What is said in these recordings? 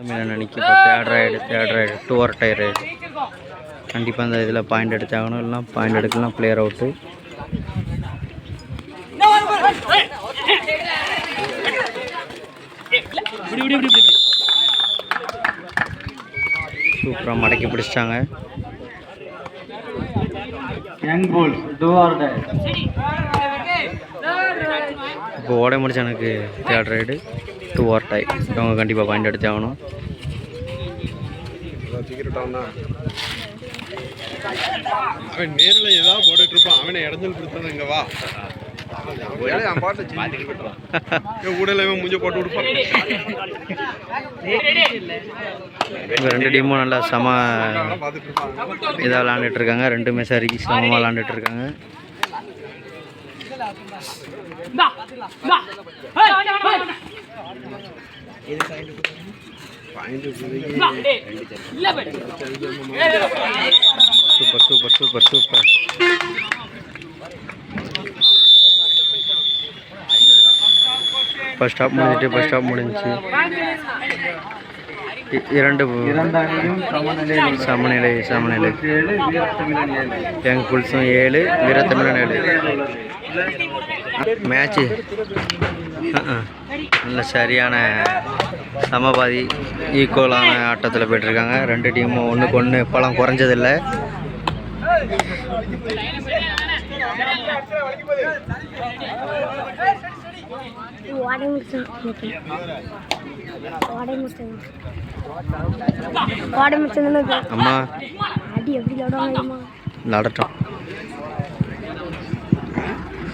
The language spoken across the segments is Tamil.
தமிழன் அன்னைக்கு இப்போ third raid third raid do or die raid கண்டிப்பாக அந்த இதில் பாயிண்ட் எடுத்தாகணும். இல்லைனா பாயிண்ட் எடுக்கலாம் பிளேயர் அவுட்டு சூப்பராக மடக்கி பிடிச்சிட்டாங்க. Young bulls do or die? இப்போ ஓட முடிச்சவனுக்கு third raid do or die இவங்க கண்டிப்பாக பாயிண்ட் எடுத்தே ஆகணும். அவன் நேரில் ஏதாவது போட்டுட்டு இருப்பான். அவனை இடைஞ்சல் கொடுத்தது இங்க வா. ரெண்டு டீமும் நல்லா சம இதாக விளாண்டுட்டு இருக்காங்க. ரெண்டுமே சரி சமமாக விளாண்டுட்டு இருக்காங்க. Super super super super. First stop முடிஞ்சிட்டு ஃபர்ஸ்ட் ஸ்டாப் முடிஞ்சுச்சு. இரண்டு சமநிலை சமநிலை. யங் புல்ஸும் ஏழு வீரத்தமிழன் ஏழு. மேட்ச்சு நல்ல சரியான சமபாதி ஈக்குவலான ஆட்டத்தில் போயிட்டுருக்காங்க. ரெண்டு டீமும் ஒன்றுக்கு ஒன்று பலம் குறைஞ்சதில்லை. வாடகை முடிச்சேன்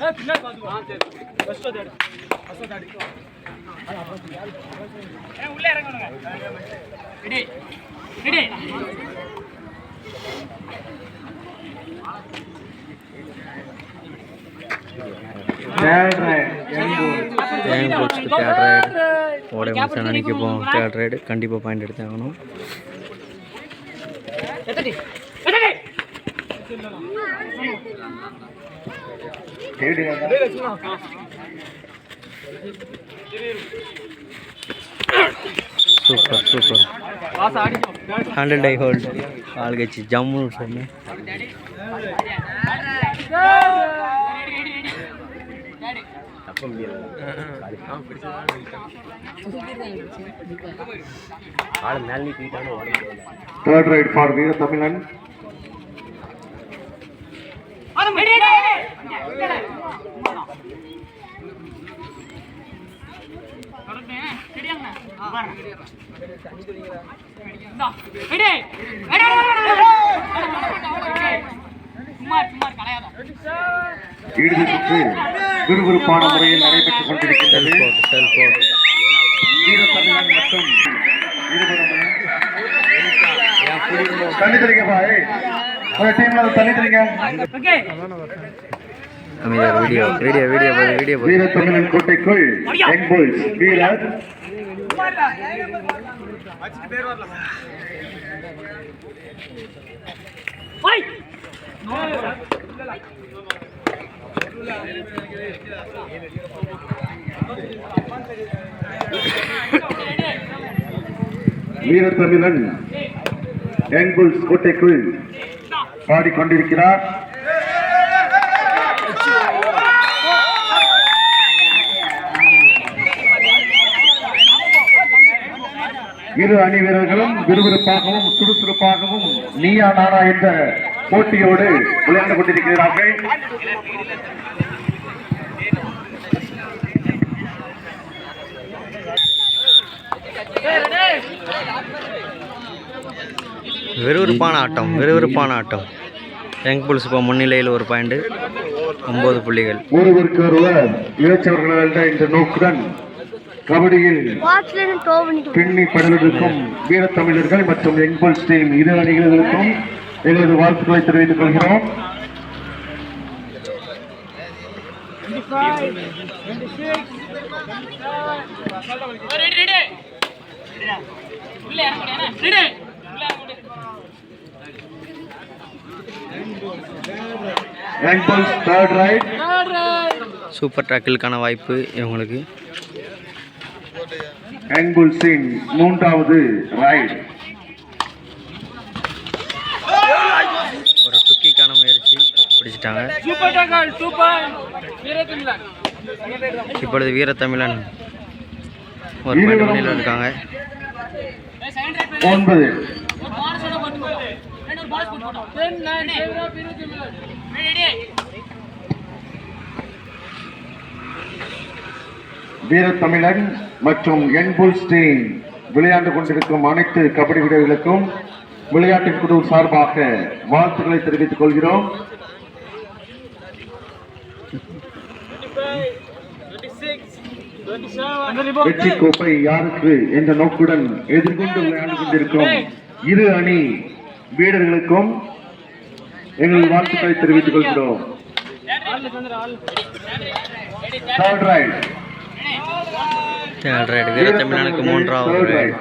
டென்ஷன் வைக்காங்களா தேர்ட் ரைட் தேர்ட் ரைடு முடிச்சா நினைக்கப்போம் தேர்ட் ரைடு கண்டிப்பாக பாயிண்ட் எடுத்து ஆகணும் சூப்பர் சூப்பர் ஹண்ட்ரட் ஐ ஹோல்ட் ஆள் கட்சி ஜம்மு சொன்னேன் தேர்ட் ரைட் ஃபார் வீரத்தமிழன் இறுதி விறுவிறுப்பான முறையில் நடைபெற்றுக் கொண்டிருக்கின்றது வீரத்தமிழன் மற்றும் இருபுறமும் ஒரு டீம்ல தெளிங்க அமைதியாக வீடியோ வீடியோ வீடியோ போது வீடியோ போது வீரத்தமிழன் கோட்டைக்குள் யங் புல்ஸ் வீரர். வீரத்தமிழன் யங் புல்ஸ் கோட்டைக்குள் பாடிக்கொண்டிருக்கிறார். இரு அணி வீரர்களும் விறுவிறுப்பாகவும் சுறுசுறுப்பாகவும் நீயா நானா என்ற போட்டியோடு விளையாண்டு கொண்டிருக்கிறார்கள். விறுவிறுப்பான ஆட்டம் விறுவிறுப்பான ஆட்டம். யங் புல்ஸ் இப்போ முன்னிலையில் ஒரு பாயிண்ட் ஒம்பது புள்ளிகள். ஒருவருக்கு ஒருவர் இளைச்சவர்கள் என்ற இந்த நோக்குடன் கபடியில் பின்னி படலிருக்கும் வீரத்தமிழர்கள் மற்றும் யங்பல்ஸ் டீம் இரு அணிகளுக்கும் எங்களது வாழ்த்துக்களை தெரிவித்துக் கொள்கிறோம். தேர்ட் ரைட் சூப்பர் டேக்கிளுக்கான வாய்ப்பு இவங்களுக்கு. யங்புல்ஸின் மூன்றாவது ரைட் ஒரு டுக்கிக்கான முயற்சி பிடிச்சிட்டாங்க. இப்பொழுது வீரத்தமிழன் ஒரு முன்னிலையில் இருக்காங்க. ஒன்பது. வீரத்தமிழன் மற்றும் என்புல்ஸ் டீம் விளையாண்டு கொண்டிருக்கும் அனைத்து கபடி வீரர்களுக்கும் விளையாட்டின் குழு சார்பாக வாழ்த்துக்களை தெரிவித்துக் கொள்கிறோம். வெற்றி கோப்பை யாருக்கு என்ற நோக்குடன் எதிர்கொண்டு விளையாண்டு கொண்டிருக்கும் இரு அணி வீரர்களுக்கும் எங்கள் வாழ்த்துக்களை தெரிவித்துக் கொள்கிறோம். வீரத்தமிழனுக்கு மூன்றாவது ரைடு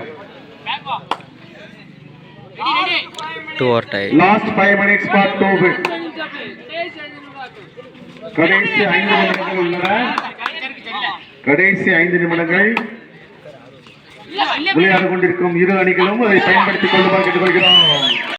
டூ ஓவர் டை. கடைசி ஐந்து நிமிடங்கள் உள்ளன. கடைசி ஐந்து நிமிடங்கள். விளையாடு கொண்டிருக்கும் இரு அணிகளும் அதை பயன்படுத்திக் கொள்ளுமாறு கேட்டுக்கொள்கிறோம்.